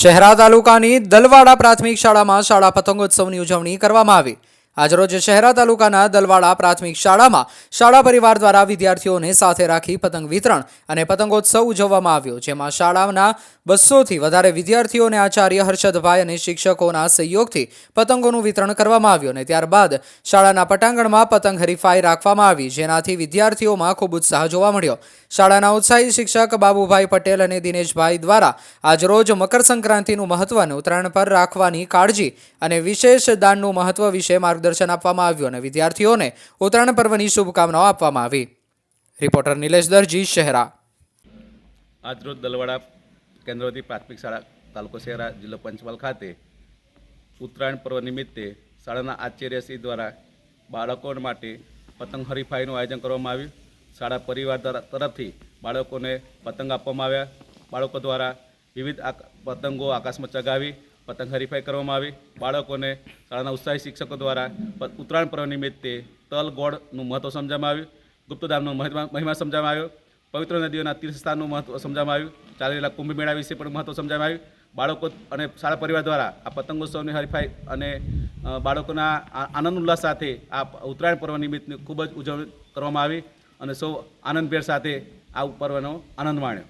શહેરા તાલુકાની દલવાડા પ્રાથમિક શાળામાં શાળા પતંગોત્સવની ઉજવણી કરવામાં આવી. આજરોજ શહેરા તાલુકાના દલવાડા પ્રાથમિક શાળામાં શાળા પરિવાર દ્વારા વિદ્યાર્થીઓને સાથે રાખી પતંગ વિતરણ અને પતંગોત્સવ ઉજવવામાં આવ્યો, જેમાં શાળાના બસોથી વધારે વિદ્યાર્થીઓને આચાર્ય હર્ષદભાઈ અને શિક્ષકોના સહયોગથી પતંગોનું વિતરણ કરવામાં આવ્યું અને ત્યારબાદ શાળાના પટાંગણમાં પતંગ હરીફાઈ રાખવામાં આવી, જેનાથી વિદ્યાર્થીઓમાં ખૂબ ઉત્સાહ જોવા મળ્યો. શાળાના ઉત્સાહી શિક્ષક બાબુભાઈ પટેલ અને દિનેશભાઈ દ્વારા આજરોજ મકર સંક્રાંતિનું મહત્વ અને ઉત્તરાયણ પર રાખવાની કાળજી અને વિશેષ દાનનું મહત્વ વિશે માર્ગદર્શન આપવામાં આવ્યું અને વિદ્યાર્થીઓને ઉત્તરાયણ પર્વની શુભકામનાઓ આપવામાં આવી. રિપોર્ટર નિલેશ દરજી, શહેરા. આજરોજ દલવાડા કેન્દ્રવતી પ્રાથમિક શાળા તાલુકો શહેરા જિલ્લો પંચમહાલ ખાતે ઉત્તરાયણ પર્વ નિમિત્તે શાળાના આચાર્યશ્રી દ્વારા બાળકો માટે પતંગ હરીફાઈનું આયોજન કરવામાં આવ્યું. શાળા પરિવાર તરફથી બાળકોને પતંગ આપવામાં આવ્યા. બાળકો દ્વારા વિવિધ પતંગો આકાશમાં ચગાવી પતંગ હરીફાઈ કરવામાં આવી. બાળકોને શાળાના ઉત્સાહી શિક્ષકો દ્વારા ઉત્તરાયણ પર્વ નિમિત્તે તલ ગોળનું મહત્ત્વ સમજાવવામાં આવ્યું. ગુપ્તધામનો મહિમા સમજાવવામાં આવ્યો. પવિત્ર નદીઓના તીર્થસ્થાનનું મહત્વ સમજાવવામાં આવ્યું. ચાલી રહેલા કુંભ મેળા વિશે પણ મહત્વ સમજાવવામાં આવ્યું. બાળકો અને શાળા પરિવાર દ્વારા આ પતંગોત્સવની હરીફાઈ અને બાળકોના આનંદ ઉલ્લાસ સાથે આ ઉત્તરાયણ પર્વ નિમિત્તની ખૂબ જ ઉજવણી કરવામાં આવી અને સૌ આનંદભેર સાથે આ પર્વનો આનંદ માણ્યો.